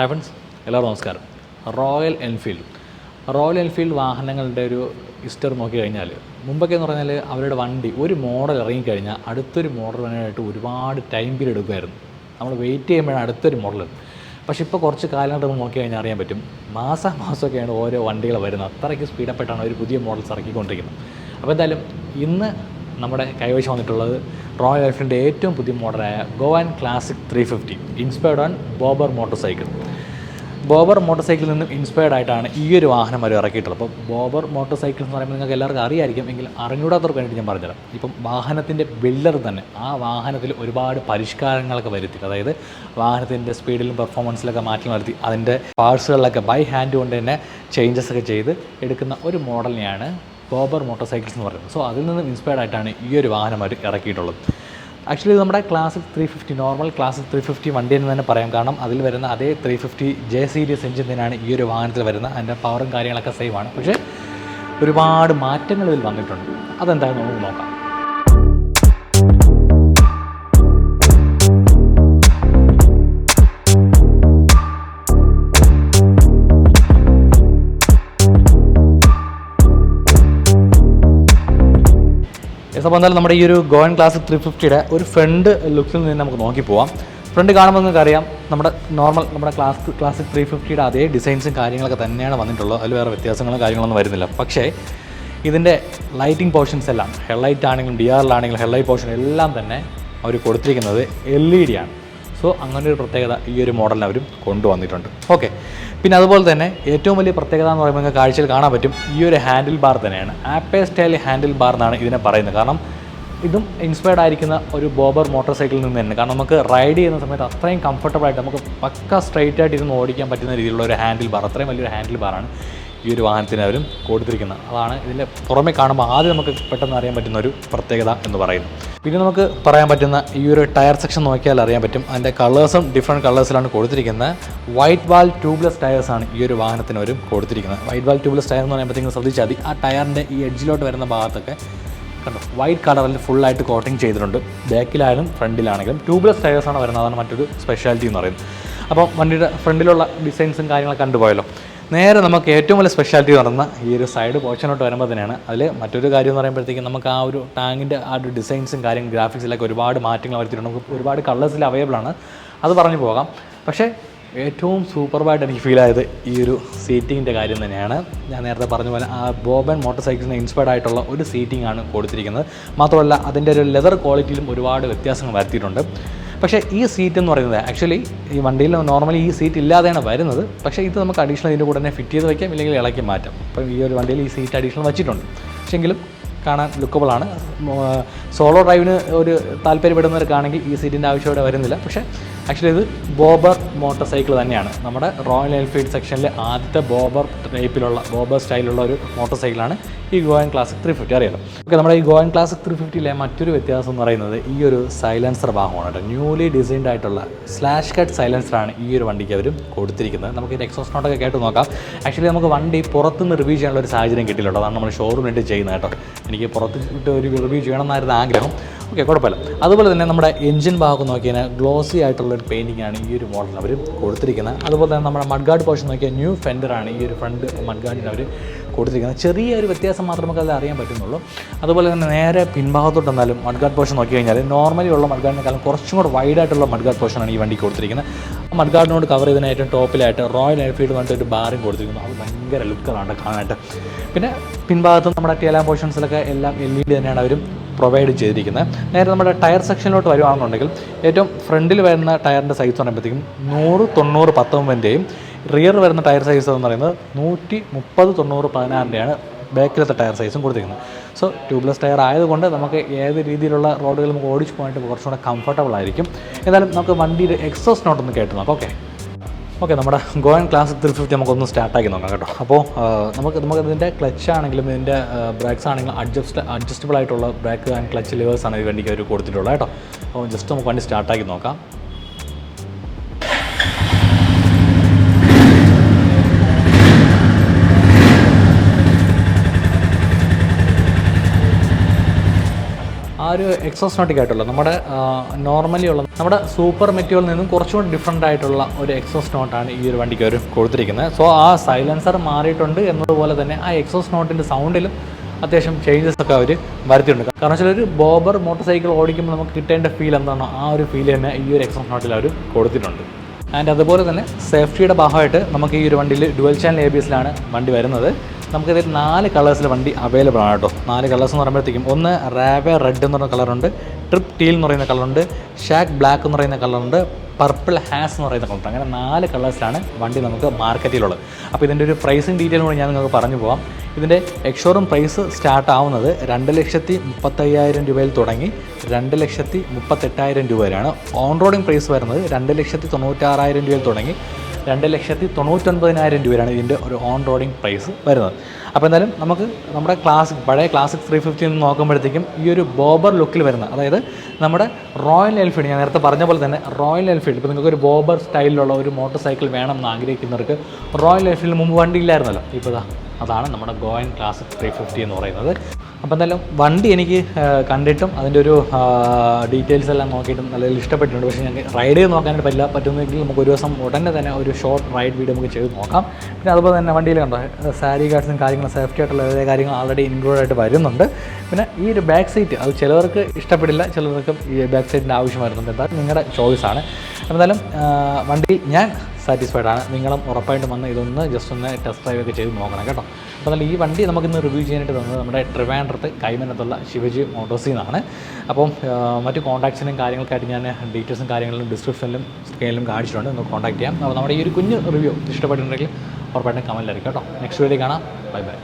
Havens എല്ലാവർക്കും നമസ്കാരം. Royal Enfield. Royal Enfield വാഹനങ്ങളുടെ ഒരു ഹിസ്റ്ററി നോക്കി കഴിഞ്ഞാൽ മുമ്പൊക്കെ എന്ന് പറഞ്ഞാൽ അവരുടെ വണ്ടി ഒരു മോഡൽ ഇറങ്ങിക്കഴിഞ്ഞാൽ അടുത്തൊരു മോഡൽ വരാനായിട്ട് ഒരുപാട് ടൈം പീരീഡ് എടുക്കുമായിരുന്നു. നമ്മൾ വെയിറ്റ് ചെയ്യുമ്പോഴാണ് അടുത്തൊരു മോഡൽ. പക്ഷേ ഇപ്പോൾ കുറച്ച് കാലമായിട്ട് നമ്മൾ നോക്കി കഴിഞ്ഞാൽ അറിയാൻ പറ്റും. മാസം മാസമൊക്കെയാണ് ഓരോ വണ്ടികൾ വരുന്നത്. അത്രയ്ക്ക് സ്പീഡപ്പെട്ടാണ് ഒരു പുതിയ മോഡൽസ് ഇറക്കിക്കൊണ്ടിരിക്കുന്നത്. അപ്പോൾ എന്തായാലും ഇന്ന് നമ്മുടെ കൈവശം വന്നിട്ടുള്ളത് റോയൽ എൻഫീൽഡിന്റെ ഏറ്റവും പുതിയ മോഡലായ Goan classic three fifty inspired on bobber motorcycle bobber motor സൈക്കിളിൽ നിന്നും ഇൻസ്പയർഡ് ആയിട്ടാണ് ഈ ഒരു വാഹനം അവർ ഇറക്കിയിട്ടുള്ളത്. അപ്പോൾ ബോബർ മോട്ടോർ സൈക്കിൾ എന്ന് പറയുമ്പോൾ നിങ്ങൾക്ക് എല്ലാവർക്കും അറിയായിരിക്കും എങ്കിൽ അറിഞ്ഞൂടാത്തവർക്ക് വേണ്ടിയിട്ട് ഞാൻ പറഞ്ഞുതരാം. ഇപ്പം വാഹനത്തിന്റെ ബിൽഡർ തന്നെ ആ വാഹനത്തിൽ ഒരുപാട് പരിഷ്കാരങ്ങളൊക്കെ വരുത്തി. അതായത് വാഹനത്തിന്റെ സ്പീഡിലും പെർഫോമൻസിലൊക്കെ മാറ്റം വരുത്തി അതിന്റെ പാർട്സുകളിലൊക്കെ ബൈ ഹാൻഡ് കൊണ്ട് തന്നെ ചേഞ്ചസ് ഒക്കെ ചെയ്ത് എടുക്കുന്ന ഒരു മോഡലിനെയാണ് ബോബർ മോട്ടോർ സൈക്കിൾസ് എന്ന് പറയുന്നത്. സോ അതിൽ നിന്നും ഇൻസ്പയർഡ് ആയിട്ടാണ് ഈ ഒരു വാഹനം അവർ ഇറക്കിയിട്ടുള്ളത് ആക്ച്വലി നമ്മുടെ classic three fifty normal classic three fifty വണ്ടി എന്ന് തന്നെ പറയാം. കാരണം അതിൽ വരുന്ന അതേ three fifty J series engine തന്നെയാണ് ഈ ഒരു വാഹനത്തിൽ വരുന്നത്. അതിന്റെ പവറും കാര്യങ്ങളൊക്കെ സെയിം ആണ്. പക്ഷേ ഒരുപാട് മാറ്റങ്ങൾ ഇതിൽ വന്നിട്ടുണ്ട്. അതെന്തായാലും നമുക്ക് നോക്കാം. അപ്പോൾ എന്തായാലും നമ്മുടെ ഈ ഒരു ഗോവൻ ക്ലാസ് ത്രീ ഫിഫ്റ്റിയുടെ ഒരു ഫ്രണ്ട് ലുക്കിൽ നിന്ന് നമുക്ക് നോക്കി പോവാം. ഫ്രണ്ട് കാണുമ്പോൾ നിങ്ങൾക്ക് അറിയാം നമ്മുടെ നോർമൽ നമ്മുടെ ക്ലാസ് ക്ലാസിക് ത്രീ ഫിഫ്റ്റിയുടെ അതേ ഡിസൈൻസും കാര്യങ്ങളൊക്കെ തന്നെയാണ് വന്നിട്ടുള്ളത്. അതിൽ വേറെ വ്യത്യാസങ്ങളും കാര്യങ്ങളൊന്നും വരുന്നില്ല. പക്ഷേ ഇതിന്റെ ലൈറ്റിംഗ് പോർഷൻസ് എല്ലാം ഹെഡ്ലൈറ്റ് ആണെങ്കിലും ഡി ആറിലാണെങ്കിലും ഹെഡ്ലൈറ്റ് പോർഷൻ എല്ലാം തന്നെ അവർ കൊടുത്തിരിക്കുന്നത് എൽ ഇ ഡി ആണ്. സോ അങ്ങനെ ഒരു പ്രത്യേകത ഈ ഒരു മോഡലിന് അവരും കൊണ്ടുവന്നിട്ടുണ്ട്. ഓക്കെ പിന്നെ അതുപോലെ തന്നെ ഏറ്റവും വലിയ പ്രത്യേകത എന്ന് പറയുമ്പോൾ നിങ്ങൾക്ക് കാഴ്ചയിൽ കാണാൻ പറ്റും ഈ ഒരു ഹാൻഡിൽ ബാർ തന്നെയാണ്. ആപ്പേ സ്റ്റൈൽ ഹാൻഡിൽ ബാർ എന്നാണ് ഇതിനെ പറയുന്നത്. കാരണം ഇതും ഇൻസ്പയർഡ് ആയിരിക്കുന്ന ഒരു ബോബർ മോട്ടോർ സൈക്കിളിൽ നിന്ന് തന്നെ കാരണം നമുക്ക് റൈഡ് ചെയ്യുന്ന സമയത്ത് അത്രയും കംഫർട്ടബിൾ ആയിട്ട് നമുക്ക് പക്ക സ്ട്രൈറ്റ് ആയിട്ട് ഇരുന്ന് ഓടിക്കാൻ പറ്റുന്ന രീതിയിലുള്ള ഒരു ഹാൻഡിൽ ബാർ അത്രയും വലിയൊരു ഹാൻഡിൽ ബാറാണ് ഈ ഒരു വാഹനത്തിന് അവരും കൊടുത്തിരിക്കുന്നത് അതാണ് ഇതിന്റെ പുറമെ കാണുമ്പോൾ ആദ്യം നമുക്ക് പെട്ടെന്ന് അറിയാൻ പറ്റുന്ന ഒരു പ്രത്യേകത എന്ന് പറയുന്നു പിന്നെ നമുക്ക് പറയാൻ പറ്റുന്ന ഈ ഒരു ടയർ സെക്ഷൻ നോക്കിയാൽ അറിയാൻ പറ്റും. അതിന്റെ കളേഴ്സും ഡിഫറെന്റ് കളേഴ്സിലാണ് കൊടുത്തിരിക്കുന്നത്. വൈറ്റ് വാൽ ട്യൂബ്ലെസ് ടയേഴ്സാണ് ഈ ഒരു വാഹനത്തിന് അവരും കൊടുത്തിരിക്കുന്നത്. വൈറ്റ് വാൽ ട്യൂബ്ലെസ് ടയർ എന്ന് പറയുമ്പോഴത്തേക്കും ശ്രദ്ധിച്ചാൽ മതി. ആ ടയറിന്റെ ഈ എഡ്ജിലോട്ട് വരുന്ന ഭാഗത്തൊക്കെ കണ്ടോ? വൈറ്റ് കളറിൽ ഫുള്ളായിട്ട് കോട്ടിങ് ചെയ്തിട്ടുണ്ട്. ബാക്കിലായാലും ഫ്രണ്ടിലാണെങ്കിലും ട്യൂബ്ലെസ് ടയേഴ്സാണ് വരുന്നത്. അതാണ് മറ്റൊരു സ്പെഷ്യാലിറ്റി എന്ന് പറയുന്നത്. അപ്പോൾ വണ്ടിയുടെ ഫ്രണ്ടിലുള്ള ഡിസൈൻസും കാര്യങ്ങളൊക്കെ കണ്ടുപോയല്ലോ നേരെ നമുക്ക് ഏറ്റവും വലിയ സ്പെഷ്യാലിറ്റി നടന്ന ഈ ഒരു സൈഡ് പോർഷനോട്ട് വരുമ്പോൾ തന്നെയാണ്. അതിൽ മറ്റൊരു കാര്യം എന്ന് പറയുമ്പോഴത്തേക്കും നമുക്ക് ആ ഒരു ടാങ്കിന്റെ ആ ഒരു ഡിസൈൻസും കാര്യം ഗ്രാഫിക്സിലൊക്കെ ഒരുപാട് മാറ്റങ്ങൾ വരുത്തിയിട്ടുണ്ട്. നമുക്ക് ഒരുപാട് കളേഴ്സിൽ അവൈലബിൾ ആണ്. അത് പറഞ്ഞു പോകാം. പക്ഷേ ഏറ്റവും സൂപ്പർബായിട്ട് എനിക്ക് ഫീൽ ആയത് ഈ ഒരു സീറ്റിങ്ങിന്റെ കാര്യം തന്നെയാണ്. ഞാൻ നേരത്തെ പറഞ്ഞ പോലെ ആ ബോബൻ മോട്ടോർ സൈക്കിളിന് ഇൻസ്പയർഡ് ആയിട്ടുള്ള ഒരു സീറ്റിംഗ് ആണ് കൊടുത്തിരിക്കുന്നത്. മാത്രമല്ല അതിന്റെ ഒരു ലെതർ ക്വാളിറ്റിയിലും ഒരുപാട് വ്യത്യാസങ്ങൾ വരുത്തിയിട്ടുണ്ട്. പക്ഷേ ഈ സീറ്റ് എന്ന് പറയുന്നത് ആക്ച്വലി ഈ വണ്ടിയിൽ നോർമലി ഈ സീറ്റ് ഇല്ലാതെയാണ് വരുന്നത്. പക്ഷേ ഇത് നമുക്ക് അഡീഷണൽ ഇതിന്റെ കൂടെ തന്നെ ഫിറ്റ് ചെയ്ത് വയ്ക്കാം ഇല്ലെങ്കിൽ ഇളക്കി മാറ്റാം. അപ്പം ഈ ഒരു വണ്ടിയിൽ ഈ സീറ്റ് അഡീഷണൽ വെച്ചിട്ടുണ്ട്. പക്ഷെങ്കിലും കാണാൻ ലുക്കബിളാണ് സോളോ ഡ്രൈവിന് ഒരു താല്പര്യപ്പെടുന്നവർക്കാണെങ്കിൽ ഈ സീറ്റിന്റെ ആവശ്യം ഇവിടെ വരുന്നില്ല. പക്ഷേ ആക്ച്വലി ഇത് ബോബർ മോട്ടോർ സൈക്കിൾ തന്നെയാണ്. നമ്മുടെ റോയൽ എൻഫീൽഡ് സെക്ഷനിലെ ആദ്യത്തെ ബോബർ ടൈപ്പിലുള്ള ബോബർ സ്റ്റൈലുള്ള ഒരു മോട്ടോർ സൈക്കിളാണ് ഈ ഗോവൻ ക്ലാസിക് ത്രീ ഫിഫ്റ്റി അറിയാലോ? ഓക്കെ നമ്മുടെ ഈ ഗോവൻ ക്ലാസിക് ത്രീ ഫിഫ്റ്റിയിലെ മറ്റൊരു വ്യത്യാസം എന്ന് പറയുന്നത് ഈ ഒരു സൈലൻസർ ഭാഗമാണ് കേട്ടോ. ന്യൂലി ഡിസൈൻഡ് ആയിട്ടുള്ള സ്ലാഷ് കട്ട് സൈലൻസറാണ് ഈ ഒരു വണ്ടിക്ക് അവർ കൊടുത്തിരിക്കുന്നത്. നമുക്ക് ഇതിന്റെ എക്സോസ് നോട്ടൊക്കെ കേട്ട് നോക്കാം. ആക്ച്വലി നമുക്ക് വണ്ടി പുറത്തുനിന്ന് റിവ്യൂ ചെയ്യാനുള്ള ഒരു സാഹചര്യം കിട്ടിയിട്ടുണ്ട്. അതാണ് നമ്മൾ ഷോറൂമിൽ ചെയ്യുന്നത് കേട്ടോ. എനിക്ക് പുറത്ത് ഇട്ട് ഒരു റിവ്യൂ ചെയ്യണമെന്നായിരുന്നു ആഗ്രഹം. ഓക്കെ കുഴപ്പമില്ല. അതുപോലെ തന്നെ നമ്മുടെ എഞ്ചിൻ ഭാഗം നോക്കിയാൽ ഗ്ലോസി ആയിട്ടുള്ള ഒരു പെയിന്റിംഗ് ആണ് ഈ ഒരു മോഡൽ അവർ കൊടുത്തിരിക്കുന്നത്. അതുപോലെ തന്നെ നമ്മുടെ മഡ്ഗാർഡ് പോർഷൻ നോക്കിയാൽ ന്യൂ ഫെൻഡറാണ് ഈ ഒരു ഫ്രണ്ട് മഡ്ഗാർഡിന് അവർ കൊടുത്തിരിക്കുന്നത്. ചെറിയൊരു വ്യത്യാസം നമുക്ക് അത് അറിയാൻ പറ്റുന്നുള്ളൂ. അതുപോലെ തന്നെ നേരെ പിൻഭാഗത്തോട്ട് എന്നാലും മഡ്ഗാർഡ് പോർഷൻ നോക്കി കഴിഞ്ഞാൽ നോർമലി ഉള്ള മഡ്ഗാർഡിനെക്കാളും കുറച്ചും കൂടെ വൈഡായിട്ടുള്ള മഡ്ഗാർഡ് പോർഷനാണ് ഈ വണ്ടി കൊടുത്തിരിക്കുന്നത്. മഡ്ഗാർഡിനോട് കവർ ചെയ്തതിന് ഏറ്റവും ടോപ്പിലായിട്ട് റോയൽ എൻഫീൽഡ് പറഞ്ഞിട്ട് ഒരു ബാറും കൊടുത്തിരിക്കുന്നു. അത് ഭയങ്കര ലുക്കാണ് കാണാനായിട്ട്. പിന്നെ പിൻഭാഗത്തും നമ്മുടെ ടിയലാം പോർഷൻസിലൊക്കെ എല്ലാം എൽ ഇ ഡി തന്നെയാണ് അവരും പ്രൊവൈഡ് ചെയ്തിരിക്കുന്നത്. നേരെ നമ്മുടെ ടയർ സെക്ഷനിലോട്ട് വരുവാണെന്നുണ്ടെങ്കിൽ ഏറ്റവും ഫ്രണ്ടിൽ വരുന്ന ടയറിന്റെ സൈസ് പറയുമ്പോഴത്തേക്കും നൂറ് തൊണ്ണൂറ് പത്തൊമ്പതിന്റെയും റിയർ വരുന്ന ടയർ സൈസ് എന്ന് പറയുന്നത് നൂറ്റി മുപ്പത് തൊണ്ണൂറ് പതിനാറിന്റെയാണ് ബാക്കിലത്തെ ടയർ സൈസും കൊടുത്തിരിക്കുന്നത് സോ ട്യൂബ്ലെസ് ടയർ ആയതുകൊണ്ട് നമുക്ക് ഏത് രീതിയിലുള്ള റോഡുകൾ നമുക്ക് ഓടിച്ചു പോകാനായിട്ട് കുറച്ചുകൂടെ കംഫർട്ടബിൾ ആയിരിക്കും. എന്തായാലും നമുക്ക് വണ്ടിയുടെ എക്സോസ് നോട്ടൊന്ന് കേട്ട് നോക്കാം ഓക്കെ ഓക്കെ നമ്മുടെ ഗോവൻ ക്ലാസ് ത്രീ ഫിഫ്റ്റി നമുക്കൊന്ന് സ്റ്റാർട്ടാക്കി നോക്കാം കേട്ടോ. അപ്പോൾ നമുക്ക് നമുക്ക് ഇതിന്റെ ക്ലച്ച് ആണെങ്കിലും ഇതിന്റെ ബ്രേക്സ് ആണെങ്കിലും അഡ്ജസ്റ്റ് അഡ്ജസ്റ്റബിൾ ആയിട്ടുള്ള ബ്രേക്ക് ആൻഡ് ക്ലച്ച് ലിവേഴ്സ് ആണ് ഈ വണ്ടിക്ക് അവർ കൊടുത്തിട്ടുള്ളത് കേട്ടോ. അപ്പോൾ ജസ്റ്റ് നമുക്ക് വണ്ടി സ്റ്റാർട്ടാക്കി നോക്കാം. ഒരു ഒരു എക്സോസ്നോട്ടിക് ആയിട്ടുള്ള നമ്മുടെ നോർമലി ഉള്ള നമ്മുടെ സൂപ്പർ മെറ്റീരിയലിൽ നിന്നും കുറച്ചുകൂടി ഡിഫറെന്റ് ആയിട്ടുള്ള ഒരു എക്സോസ് നോട്ടാണ് ഈ ഒരു വണ്ടിക്ക് അവർ കൊടുത്തിരിക്കുന്നത്. സോ ആ സൈലൻസർ മാറിയിട്ടുണ്ട് എന്നതുപോലെ തന്നെ ആ എക്സോസ് നോട്ടിന്റെ സൗണ്ടിലും അത്യാവശ്യം ചേഞ്ചസ് ഒക്കെ അവർ വരുത്തിയിട്ടുണ്ട്. കാരണം വെച്ചാൽ ഒരു ബോബർ മോട്ടോർ സൈക്കിൾ ഓടിക്കുമ്പോൾ നമുക്ക് കിട്ടേണ്ട ഫീൽ എന്താണോ? ആ ഒരു ഫീൽ തന്നെ ഈ ഒരു എക്സോസ് നോട്ടിൽ അവർ കൊടുത്തിട്ടുണ്ട്. ആൻഡ് അതുപോലെ തന്നെ സേഫ്റ്റിയുടെ ഭാഗമായിട്ട് നമുക്ക് ഈ ഒരു വണ്ടിയിൽ ഡുവൽ ചാനൽ എ വണ്ടി വരുന്നത്. നമുക്കിതിൽ നാല് കളേഴ്സിൽ വണ്ടി അവൈലബിൾ ആണ് കേട്ടോ. നാല് കളേഴ്സ് എന്ന് പറയുമ്പോഴത്തേക്കും ഒന്ന് റാവ റെഡ് എന്ന് പറയുന്ന കളറുണ്ട് ട്രിപ്പ് ടീൽ എന്ന് പറയുന്ന കളറുണ്ട് ഷാക്ക് ബ്ലാക്ക് എന്ന് പറയുന്ന കളറുണ്ട് പർപ്പിൾ ഹാസ് എന്ന് പറയുന്ന കളറുണ്ട് അങ്ങനെ നാല് കളേഴ്സിലാണ് വണ്ടി നമുക്ക് മാർക്കറ്റിലുള്ളത് അപ്പോൾ ഇതിന്റെ ഒരു പ്രൈസിങ് ഡീറ്റെയിൽ കൂടി ഞാൻ നിങ്ങൾക്ക് പറഞ്ഞു പോകാം ഇതിന്റെ എക്സോറും പ്രൈസ് സ്റ്റാർട്ട് ആവുന്നത് രണ്ട് ലക്ഷത്തി മുപ്പത്തയ്യായിരം രൂപയിൽ തുടങ്ങി രണ്ട് ലക്ഷത്തി മുപ്പത്തെട്ടായിരം രൂപ വരെയാണ് ഓൺ റോഡിങ് പ്രൈസ് വരുന്നത് രണ്ട് ലക്ഷത്തി തൊണ്ണൂറ്റാറായിരം രൂപയിൽ തുടങ്ങി. രണ്ട് ലക്ഷത്തി തൊണ്ണൂറ്റൊൻപതിനായിരം രൂപയാണ് ഇതിന്റെ ഒരു ഓൺ റോഡിങ് പ്രൈസ് വരുന്നത്. അപ്പോൾ എന്തായാലും നമുക്ക് നമ്മുടെ ക്ലാസിക് പഴയ ക്ലാസിക് ത്രീ ഫിഫ്റ്റി നിന്ന് നോക്കുമ്പോഴത്തേക്കും ഈ ഒരു ബോബർ ലുക്കിൽ വരുന്ന അതായത് നമ്മുടെ റോയൽ എൽഫീൽഡ് ഞാൻ നേരത്തെ പറഞ്ഞ പോലെ തന്നെ റോയൽ എൽഫീൽഡ് ഇപ്പോൾ നിങ്ങൾക്ക് ഒരു ബോബർ സ്റ്റൈലിലുള്ള ഒരു മോട്ടോർ സൈക്കിൾ വേണം എന്ന് ആഗ്രഹിക്കുന്നവർക്ക് റോയൽ എൻഫീൽഡ് മുമ്പ് വണ്ടി ഇല്ലായിരുന്നല്ലോ. ഇപ്പോൾ അതാണ് നമ്മുടെ ഗോയൻ ക്ലാസിക് ത്രീ ഫിഫ്റ്റി എന്ന് പറയുന്നത്. അപ്പോൾ എന്തായാലും വണ്ടി എനിക്ക് കണ്ടിട്ടും അതിന്റെ ഒരു ഡീറ്റെയിൽസ് എല്ലാം നോക്കിയിട്ടും നല്ല ഇഷ്ടപ്പെട്ടിട്ടുണ്ട്. പക്ഷേ ഞങ്ങൾക്ക് റൈഡ് ചെയ്ത് നോക്കാനായിട്ട് പറ്റില്ല. പറ്റുന്നെങ്കിൽ നമുക്ക് ഒരു ദിവസം ഉടനെ തന്നെ ഒരു ഷോർട്ട് റൈഡ് വീഡിയോ നമുക്ക് ചെയ്ത് നോക്കാം. പിന്നെ അതുപോലെ തന്നെ വണ്ടിയിൽ കണ്ടോ സാരി ഗാർഡ്സും കാര്യങ്ങളും സേഫ്റ്റി ആയിട്ടുള്ള കാര്യങ്ങൾ ആൾറെഡി ഇൻക്ലൂഡ് ആയിട്ട് വരുന്നുണ്ട്. പിന്നെ ഈ ഒരു ബാക്ക് സീറ്റ് അത് ചിലവർക്ക് ഇഷ്ടപ്പെടില്ല ചിലർക്ക് ഈ ബാക്ക് സീറ്റിന്റെ ആവശ്യം വരുന്നുണ്ട്. എന്താ നിങ്ങളുടെ ചോയ്സാണ് എന്തായാലും വണ്ടിയിൽ വണ്ടി ഞാൻ സാറ്റിസ്ഫൈഡ് ആണ്. നിങ്ങളും ഉറപ്പായിട്ടും വന്ന് ഇതൊന്ന് ജസ്റ്റ് ഒന്ന് ടെസ്റ്റ് ഡ്രൈവ് ഒക്കെ ചെയ്ത് നോക്കണം കേട്ടോ. അപ്പോൾ ഈ വണ്ടി നമുക്ക് ഇന്ന് റിവ്യൂ ചെയ്യാനായിട്ട് തന്നത് നമ്മുടെ ട്രിവാൻഡ്രത്ത് കൈമനത്തുള്ള ശിവജി മോട്ടോഴ്സിൽ നിന്നാണ്. അപ്പം മറ്റു കോൺടാക്ട്സിനും കാര്യങ്ങൾക്കായിട്ട് ഞാൻ ഡീറ്റെയിൽസും കാര്യങ്ങളും ഡിസ്ക്രിപ്ഷനിലും സ്ക്രീനിലും കാണിച്ചിട്ടുണ്ട്. ഒന്ന് കോൺടാക്ട് ചെയ്യാം. അപ്പോൾ നമ്മുടെ ഈ ഒരു കുഞ്ഞ് റിവ്യൂ ഇഷ്ടപ്പെട്ടിട്ടുണ്ടെങ്കിൽ ഉറപ്പായിട്ടും കമന്റിലായിരിക്കും കേട്ടോ. നെക്സ്റ്റ് വീഡിയോ കാണാം. Bye bye